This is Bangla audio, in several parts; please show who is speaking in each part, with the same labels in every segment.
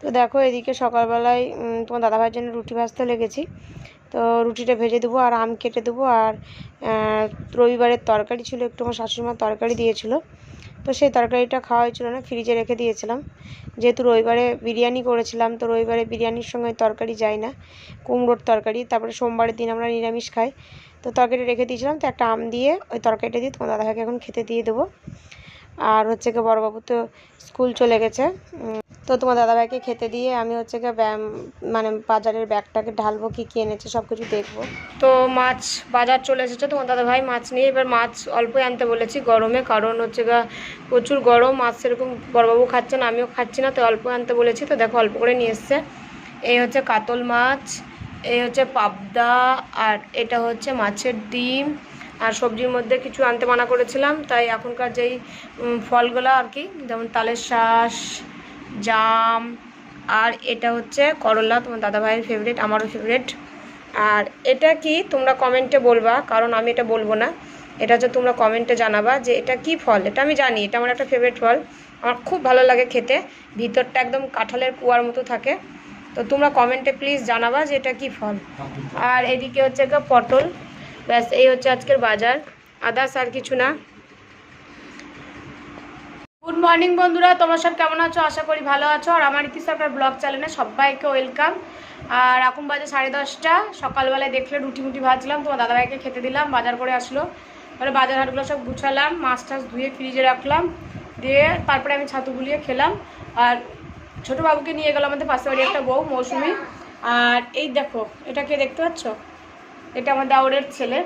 Speaker 1: তো দেখো, এদিকে সকালবেলায় তোমার দাদাভাইয়ের জন্য রুটি ভাজতে লেগেছি। তো রুটিটা ভেজে দেবো আর আম কেটে দেবো আর রবিবারের তরকারি ছিল একটু, আমার শাশুড়িমার তরকারি দিয়েছিল। তো সেই তরকারিটা খাওয়া হয়েছিল না, ফ্রিজে রেখে দিয়েছিলাম। যেহেতু রবিবারে বিরিয়ানি করেছিলাম, তো রবিবারে বিরিয়ানির সঙ্গে তরকারি যায় না, কুমড়োর তরকারি। তারপরে সোমবারের দিন আমরা নিরামিষ খাই। তো তরকারি রেখে দিয়েছিলাম, তো একটা আম দিয়ে ওই তরকারিটা দিয়ে তোমার দাদাভাইকে এখন খেতে দিয়ে দেবো। আর হচ্ছে গিয়ে বড়োবাবু তো স্কুল চলে গেছে। তো তোমার দাদাভাইকে খেতে দিয়ে আমি হচ্ছে গিয়ে ব্যায়াম মানে বাজারের ব্যাগটাকে ঢালবো, কী কী এনেছে সব কিছু দেখব। তো মাছ বাজার চলে এসেছে, তোমার দাদাভাই মাছ নিয়ে এবার মাছ অল্পই আনতে বলেছি গরমে, কারণ হচ্ছে গা প্রচুর গরম, মাছ সেরকম বড়বাবু খাচ্ছে না, আমিও খাচ্ছি না তো অল্প আনতে বলেছি। তো দেখো, অল্প করে নিয়ে এসছে। এই হচ্ছে কাতল মাছ, এই হচ্ছে পাবদা, আর এটা হচ্ছে মাছের ডিম আর সবজির মধ্যে কিছু আনতে মানা করেছিলাম, তাই এখনকার যেই ফলগুলো আর কি, যেমন তালের শাঁস, জাম, আর এটা হচ্ছে করলা, তোমার দাদাভাইয়ের ফেভারিট আমারও ফেভারিট আর এটা কি তোমরা কমেন্টে বলবা, কারণ আমি এটা বলব না। এটা হচ্ছে তোমরা কমেন্টে জানাবা যে এটা কি ফল, এটা আমি জানি, এটা আমার একটা ফেভারিট ফল। আমার খুব ভালো লাগে খেতে, ভিতরটা একদম কাঁঠালের কুয়ার মতো থাকে। তো তোমরা কমেন্টে প্লিজ জানাবা যে এটা কি ফল। আর এদিকে হচ্ছে পটল। ব্যাস, এই হচ্ছে আজকের বাজার। আদার্স আর কিছু না। গুড মর্নিং বন্ধুরা, তোমরা সব কেমন আছো? আশা করি ভালো আছো। আর আমার ইতি সরকার ব্লগ চ্যানেলে সবাইকে ওয়েলকাম। আর এখন বাজে সাড়ে দশটা। সকালবেলায় দেখলে রুটি মুটি ভাজলাম, তোমার দাদাভাইকে খেতে দিলাম, বাজার করে আসলো। তারপরে বাজার হাটগুলো সব গুছালাম, মাছ টাছ ধুয়ে ফ্রিজে রাখলাম। দিয়ে তারপরে আমি ছাতু গুলিয়ে খেলাম। আর ছোটো বাবুকে নিয়ে গেলাম আমাদের পাশে বাড়ি একটা বউ, মৌসুমি। আর এই দেখো, এটা কে দেখতে পাচ্ছ? এটা আমার দাউরের ছেলে।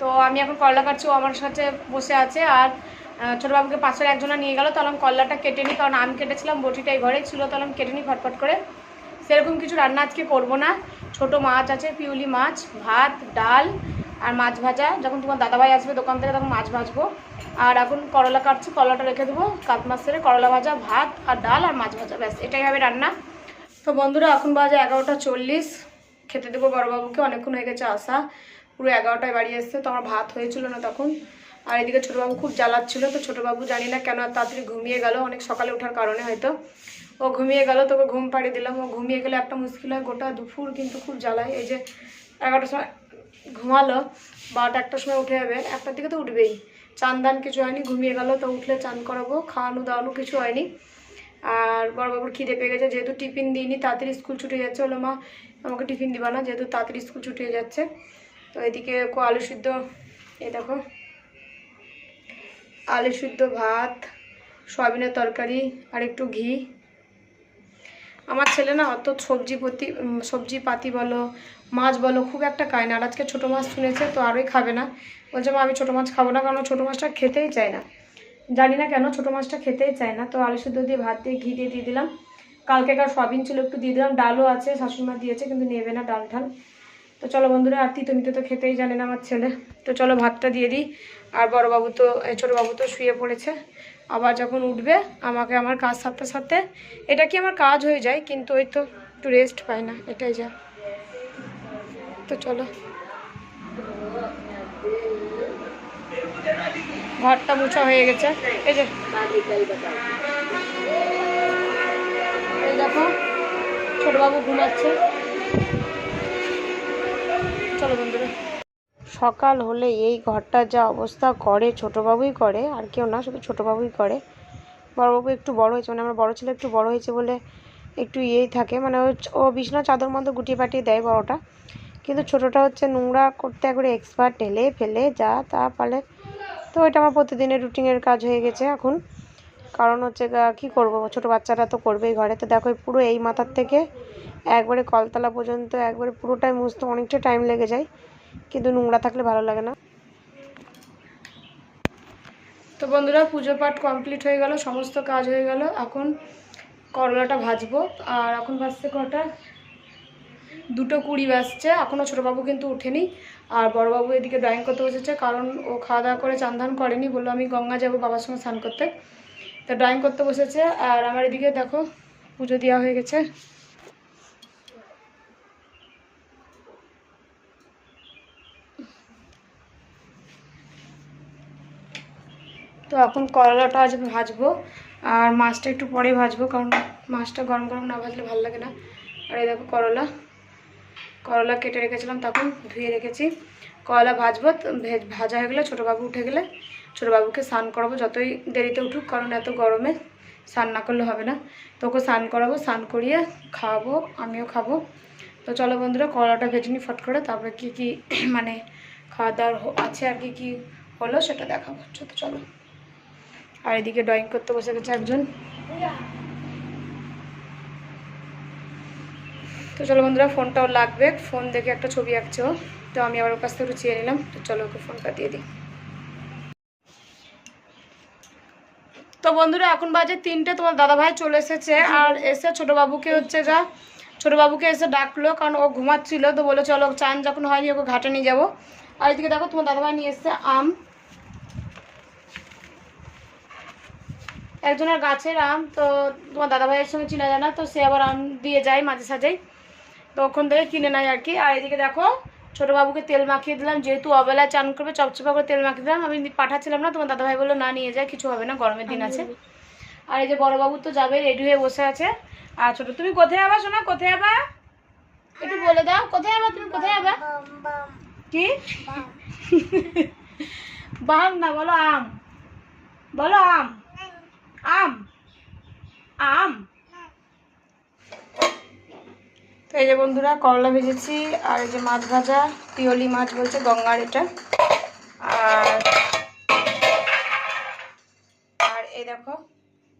Speaker 1: তো আমি এখন করলা কাটছি ও আমার সাথে বসে আছে। আর ছোট বাবুকে পাশের একজনা নিয়ে গেল, তাহলে আমি করলাটা কেটে নিই, কারণ আমি কেটেছিলাম বটিটাই ঘরে ছিল, তাহলে আমি কেটে নিই ফটফট করে। সেরকম কিছু রান্না আজকে করব না। ছোট মাছ আছে, পিউলি মাছ, ভাত, ডাল আর মাছ ভাজা। যখন তোমার দাদাভাই আসবে দোকান থেকে, তখন মাছ ভাজবো। আর এখন করলা কাটছি, করলাটা রেখে দেবো, কাত মাছ সেরে করলা ভাজা, ভাত আর ডাল আর মাছ ভাজা, ব্যাস, এটাই হবে রান্না। তো বন্ধুরা, এখন বাজে এগারোটা চল্লিশ। খেতে দেবো বড়বাবুকে, অনেকক্ষণ হয়ে গেছে আসা। পুরো এগারোটায় বাড়ি এসছে, তো আমার ভাত হয়েছিল না তখন। আর এদিকে ছোটোবাবু খুব জ্বালাচ্ছিল, তো ছোটোবাবু জানি না কেন তাড়াতাড়ি ঘুমিয়ে গেল, অনেক সকালে ওঠার কারণে হয়তো। ও ঘুমিয়ে গেল, তোকে ঘুম পাড়িয়ে দিলাম। ও ঘুমিয়ে গেলে একটা মুশকিল হয়, গোটা দুপুর কিন্তু খুব জ্বালায়। এই যে এগারোটার সময় ঘুমালো, বারোটা একটার সময় উঠে যাবে, একটার দিকে তো উঠবেই। চান দান কিছু হয়নি, ঘুমিয়ে গেল, তো উঠলে চান করাবো খাওয়ানো দাওয়ানো কিছু হয়নি। আর বড়বাবুর খিদে পেয়ে গেছে, যেহেতু টিফিন দিইনি, তাড়াতাড়ি স্কুল ছুটে যাচ্ছে। হলো মা, আমাকে টিফিন দিবা না, যেহেতু তাড়াতাড়ি স্কুল ছুটে যাচ্ছে। তো এদিকে আলু সিদ্ধ, এই দেখো, আলু সিদ্ধ, ভাত, সয়াবিনের তরকারি আর একটু ঘি। আমার ছেলে না অত সবজি প্রতি সবজি পাতি বলো, মাছ বলো, খুব একটা খায় না। আর আজকে ছোটো মাছ শুনেছে, তো আরোই খাবে না। বলছে, মা, আমি ছোটো মাছ খাব না, কারণ ছোটো মাছটা খেতেই চায় না। জানি না কেন, ছোটো মাছটা খেতেই চায় না। তো আলু সিদ্ধ দিয়ে ভাত দিয়ে ঘি দিয়ে দিয়ে দিলাম। কালকেকার সয়াবিন ছিল একটু দিয়ে দিলাম, ডালও আছে, শাশুড়িমা দিয়েছে, কিন্তু নেবে না ডাল ঢাল। তো চলো বন্ধুরা, আর তিতো মিতো তো খেতেই জানে না আমার ছেলে। তো চলো ভাতটা দিয়ে দিই। আর বড়বাবু তো ছোটোবাবু তো শুয়ে পড়েছে। আবার যখন উঠবে, আমাকে আমার কাজ সারতে সারতে, এটা কি আমার কাজ হয়ে যায়? কিন্তু ওই তো একটু রেস্ট পায় না, এটাই যা। তো চলো। ঘরটা মুছা হয়ে গেছে। এই যে। এই দেখো, ছোটবাবু ঘুমাচ্ছে। চলো বন্ধুরা। সকাল হলে এই ঘরটা যা অবস্থা করে, ছোটোবাবুই করে, আর কেউ না, শুধু ছোটোবাবুই করে। বড়বাবু একটু বড় হয়েছে মানে আমার বড় ছেলে একটু বড় হয়েছে বলে একটু ইয়েই থাকে। মানে ও বিছনা চাদর মতো গুটিয়ে পাটিয়ে দেয় বড়টা। কিন্তু ছোটোটা হচ্ছে নোংরা করতে একবারে এক্সপার্ট ঢেলে ফেলে যা তা পালে তো এটা আমার প্রতিদিনের রুটিনের কাজ হয়ে গেছে এখন। কারণ হচ্ছে কী করব? ছোটো বাচ্চারা তো করবেই ঘরে। তো দেখো পুরো এই মাথার থেকে একবারে কলতলা পর্যন্ত একবারে পুরোটাই মুছতে অনেকটা টাইম লেগে যায়। কিন্তু নোংরা থাকলে ভালো লাগে না। তো বন্ধুরা, পুজো পাঠ কমপ্লিট হয়ে গেল, সমস্ত কাজ হয়ে গেল। এখন করলাটা ভাজবো। আর এখন ভাজছে কটা? দুটো কুড়ি বাজছে এখনও ছোটোবাবু কিন্তু উঠেনি আর বড়বাবু এদিকে ড্রয়িং করতে বসেছে, কারণ ও খাওয়া দাওয়া করে চান ধান করেনি, বলল আমি গঙ্গা যাব বাবার সঙ্গে স্নান করতে। তো ড্রয়িং করতে বসেছে, আর আমার এদিকে দেখো, পুজো দেওয়া হয়ে গেছে। তো এখন করলাটা আজ ভাজবো, আর মাছটা একটু পরে ভাজবো, কারণ মাছটা গরম গরম না ভাজলে ভালো লাগে না। আর এই দেখো করলা। করলা কেটে রেখেছিলাম, তখন ধুয়ে রেখেছি। করলা ভাজবো, ভেজ- হয়ে গেলে ছোটো বাবু উঠে গেলে ছোটো বাবুকে স্নান করাবো, যতই দেরিতে উঠুক, কারণ এত গরমে স্নান না করলে হবে না। তো ওকে স্নান করাবো, স্নান করিয়ে খাওয়াবো আমিও খাব। তো চলো বন্ধুরা, করলাটা ভেজে নিই ফট করে, তারপরে কী কী মানে খাওয়া দাওয়ার আছে আর কি কী হলো সেটা দেখাবো। তো চলো। আর এদিকে ড্রয়িং করতে বসে গেছে একজন। তো চলো বন্ধুরা ফোনটাও লাগবে। ফোন দেখে একটা ছবি আঁকছে তো আমি আবার ওর কাছ থেকে একটু চেয়ে নিলাম। তো চলো ওকে ফোনটা দিয়ে দিই। তো বন্ধুরা, এখন বাজে তিনটে। তোমার দাদাভাই চলে এসেছে। আর এসে ছোটো বাবুকে হচ্ছে যা ছোটো বাবুকে এসে ডাকলো। কারণ ও ঘুমাচ্ছিল। তো বলে চলো, চান যখন হয়নি, ওকে ঘাটে নিয়ে যাব। আর এদিকে দেখো, তোমার দাদাভাই নিয়ে এসছে আম। একজনের গাছের আম। তো তোমার দাদাভাইয়ের সঙ্গে চিনা জানা। তো সে আবার আম দিয়ে যায় মাঝে সাঝেই। তো ওখান থেকে কিনে নেয় আর কি। আর এদিকে দেখো, ছোটো বাবুকে তেল মাখিয়ে দিলাম, যেহেতু অবেলায় চান করবে, চপচপা করে তেল মাখিয়ে দিলাম। আমি পাঠাচ্ছিলাম না, তোমার দাদাভাই বলল, না, নিয়ে যায় কিছু হবে না, গরমের দিন আছে। আর এই যে বড় বাবু তো যাবে, রেডি হয়ে বসে আছে। আর ছোট, তুমি কোথায় যাবা শোনা কোথায় যাবা একটু বলে দাও, কোথায় যাবা তুমি কোথায় যাবা কি? বাম না, বলো আম। বলো আম। আম। আম। তো এই যে বন্ধুরা, করলা ভেজেছি, আর এই যে মাছ ভাজা, পিওলি মাছ বলছে গঙ্গার এটা। আর আর এই দেখো,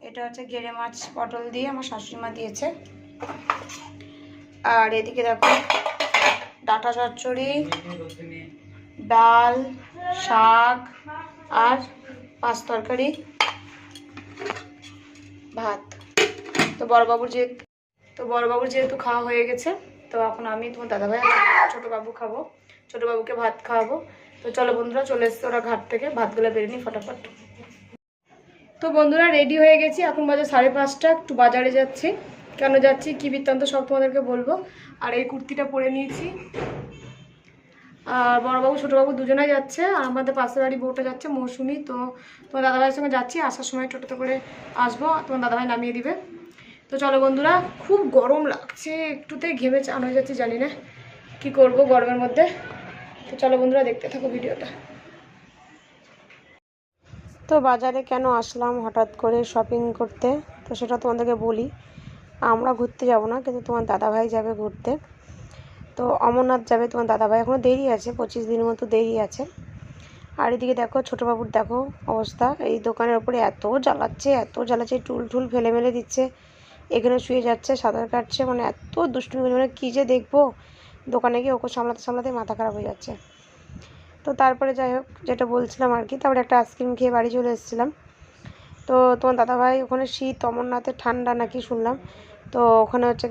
Speaker 1: এটা হচ্ছে গেড়ে মাছ পটল দিয়ে আমার শাশুড়ি মা দিয়েছে। আর এদিকে দেখো, ডাটা চচ্চড়ি, ডাল, শাক, আর পাঁচ তরকারি, ভাত। তো বড়বাবুর যে তো বড়বাবুর যেহেতু খাওয়া হয়ে গেছে, তো এখন আমি তোমার দাদাভাই আর ছোটো বাবু খাব। ছোটো বাবুকে ভাত খাওয়াবো। তো চলো বন্ধুরা, চলে এসছে ওরা ঘাট থেকে, ভাতগুলো বেরিয়ে নিই ফটাফট। তো বন্ধুরা রেডি হয়ে গেছি, এখন বাজে সাড়ে পাঁচটা, একটু বাজারে যাচ্ছি। কেন যাচ্ছি, কী বৃত্তান্ত সব তোমাদেরকে বলব। আর এই কুর্তিটা পরে নিয়েছি। আর বড়বাবু, ছোটোবাবু দুজনেই যাচ্ছে, আর আমাদের পাশের বাড়ি বউটা যাচ্ছে, মৌসুমি। তো তোমার দাদাভাইয়ের সঙ্গে যাচ্ছি, আসার সময় টোটোতে করে আসব, তোমার দাদাভাই নামিয়ে দিবে। তো চলো বন্ধুরা, খুব গরম লাগছে একটুতেই ঘেমে চান হয়ে যাচ্ছে, জানি না কি করব গরমের মধ্যে। তো চলো বন্ধুরা, দেখতে থাকো ভিডিওটা। তো বাজারে কেন আসলাম হঠাৎ করে শপিং করতে? তো সেটা তোমাদেরকে বলি, আমরা ঘুরতে যাব না, কিন্তু তোমার দাদাভাই যাবে ঘুরতে। তো অমরনাথ যাবে তোমার দাদাভাই এখনও দেরি আছে, পঁচিশ দিনের মতো দেরি আছে। আর এদিকে দেখো ছোটো বাবুর দেখো অবস্থা, এই দোকানের ওপরে এত জ্বালাচ্ছে এত জ্বালাচ্ছে টুল টুল ফেলে মেলে দিচ্ছে। এখানে শুয়ে যাচ্ছে সাঁতার কাটছে মানে এত দুষ্টুমি করছে, মানে কী যে দেখব? দোকানে গিয়ে ওকে সামলাতে সামলাতে মাথা খারাপ হয়ে যাচ্ছে। তো তারপরে যাই হোক যেটা বলছিলাম আর কি তারপরে একটা আইসক্রিম খেয়ে বাড়ি চলে এসেছিলাম। তো তোমার দাদাভাই ওখানে শীত অমরনাথে ঠান্ডা নাকি শুনলাম। তো ওখানে হচ্ছে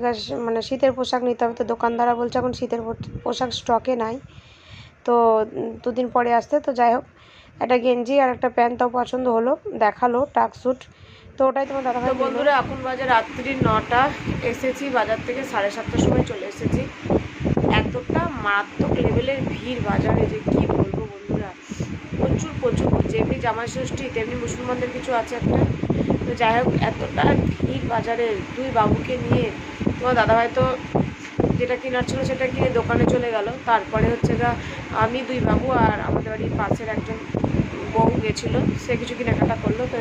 Speaker 1: মানে শীতের পোশাক নিতে হবে। তো দোকানদাররা বলছে এখন শীতের পোশাক স্টকে নাই। তো দুদিন পরে আসতে। তো যাই হোক একটা গেঞ্জি আর একটা প্যান্ট তাও পছন্দ হলো দেখাল টাক স্যুট তো ওটাই তোমার দাদাভাই বন্ধুরা এখন বাজে রাত্রি নটা। এসেছি বাজার থেকে সাড়ে সাতটার সময় চলে এসেছি। এতটা মারাত্মক লেভেলের ভিড় বাজারে যে কি বলব বন্ধুরা? প্রচুর প্রচুর। যেমনি জামাই ষষ্ঠী তেমনি মুসলমানদের কিছু আছে একটা। তো যাই হোক এতটা ভিড় বাজারে দুই বাবুকে নিয়ে। তোমার দাদাভাই তো যেটা কেনার ছিল সেটা কিনে দোকানে চলে গেল। তারপরে হচ্ছে গা আমি দুই বাবু আর আমাদের বাড়ির পাশের একজন বউ গেছিল। সে কিছু কেনাকাটা করল তো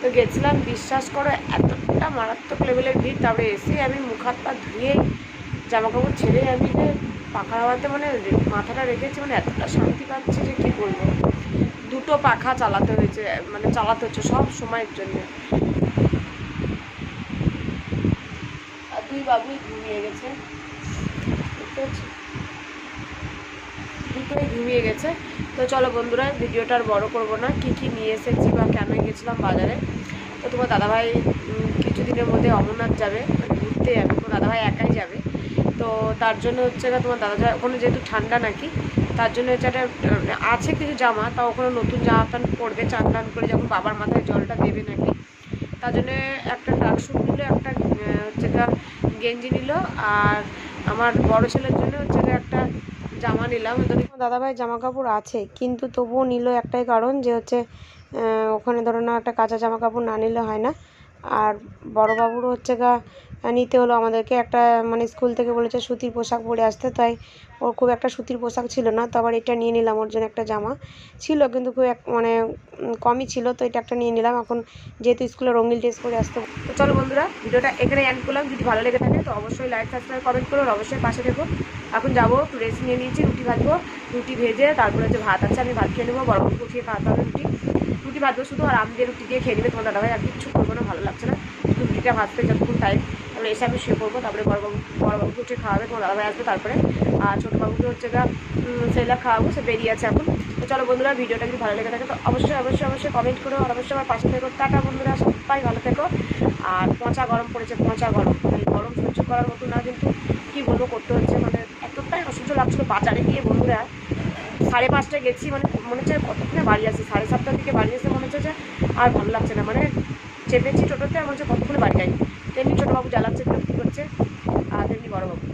Speaker 1: তো গেছিলাম, বিশ্বাস করো, এতটা মারাত্মক লেভেলের ভিড়। তারপরে এসে আমি মুখ হাত পা ধুয়ে জামা কাপড় ছেড়ে আমি পাখা হাওয়াতে মানে মাথাটা রেখেছি মানে এতটা শান্তি পাচ্ছি যে কী বলব। দুটো পাখা চালাতে হয়েছে মানে চালাতে হচ্ছে সব সময়ের জন্য। আর দুই বাবুই ঘুমিয়ে গেছে। দুটোই ঘুমিয়ে গেছে। তো চলো বন্ধুরা ভিডিওটা আর বড় করব না। কি কি নিয়ে এসেছি বা কেন গেছিলাম বাজারে? তো তোমার দাদাভাই কিছুদিনের মধ্যে অমরনাথ যাবে মানে ঘুরতে যাবে। তোমার দাদাভাই একাই যাবে। তো তার জন্য হচ্ছে গিয়ে তোমার দাদা ওখানে যেহেতু ঠান্ডা নাকি তার জন্য হচ্ছে একটা আহ, আছে কিছু জামা তা ওখানে নতুন জামা প্যান্ট পরবে চান টান করে যখন বাবার মাথায় জলটা দেবে নাকি। তার জন্য একটা ট্রাক স্যুট নিল একটা হচ্ছে গেঞ্জি নিল। আর আমার বড় ছেলের জন্য হচ্ছে একটা জামা নিলাম। দাদাভাই জামা কাপড় আছে, কিন্তু তবুও নিল একটাই কারণ যে হচ্ছে
Speaker 2: ওখানে ধরো না একটা কাঁচা জামা কাপড় না নিলে হয় না। আর বড়োবাবুরও হচ্ছে গা নিতে হলো আমাদেরকে একটা মানে স্কুল থেকে বলেছে সুতির পোশাক পরে আসতে, তাই ওর খুব একটা সুতির পোশাক ছিল না, তো আবার এটা নিয়ে নিলাম ওর জন্য একটা জামা। ছিল কিন্তু খুব এক মানে কমই ছিল, তো এটা একটা নিয়ে নিলাম। এখন যেহেতু স্কুলে রঙিন ড্রেস পরে আসতে
Speaker 1: তো চলো বন্ধুরা, ভিডিওটা এখানে এন্ড করলাম। যদি ভালো লেগে থাকে তো অবশ্যই লাইক সাবস্ক্রাইব কমেন্ট করো আর অবশ্যই পাশে থেকো। এখন যাব, একটু রেস্ট নিয়ে নিয়েছি, রুটি ভাজবো। রুটি ভেজে তারপরে যে ভাত আছে, আমি ভাত খেয়ে নেব, বড় উঠিয়ে খাওয়াতে হবে রুটি। রুটি ভাজবো শুধু, আর আম দিয়ে রুটি দিয়ে খেয়ে নেবে তোমার দাদাভাই, আর কিচ্ছু করব না, ভালো লাগছে না। শুধু রুটিটা ভাজতে যতক্ষণ টাইম তারপরে এসে আমি শুয়ে পড়ব, তারপরে বড়বাবু বড়বাবুকে উঠে খাওয়াবে, তোমার দাদাভাই আসবে তারপরে। আর ছোটো বাবুকে হচ্ছে গা সেলা খাওয়াবো, সে বেরিয়ে আছে এখন। তো চলো বন্ধুরা, ভিডিওটা যদি ভালো লেগে থাকে, তো অবশ্যই অবশ্যই অবশ্যই কমেন্ট করো। আর অবশ্যই আমার পাশে থেকো। টাটা বন্ধুরা, সবাই ভালো থেকো। আর পচা গরম পড়েছে, পচা গরম। এই গরম সহ্য করার মতো না, কিন্তু কী বলব, করতে হচ্ছে। মানে এতটাই অসহ্য লাগছিল বাজারে গিয়ে বন্ধুরা। সাড়ে পাঁচটায় গেছি মানে মনে হচ্ছে কতক্ষণে বাড়ি আসি? সাড়ে সাতটার দিকে বাড়ি এসে মনে হচ্ছে যে আর ভালো লাগছে না। মানে চেপেছি টোটোতে আর মনে হচ্ছে কতক্ষণে বাড়ি যাই? তেমনি ছোটোবাবু জ্বালাচ্ছে বিরক্তি করছে আর তেমনি বড়োবাবু।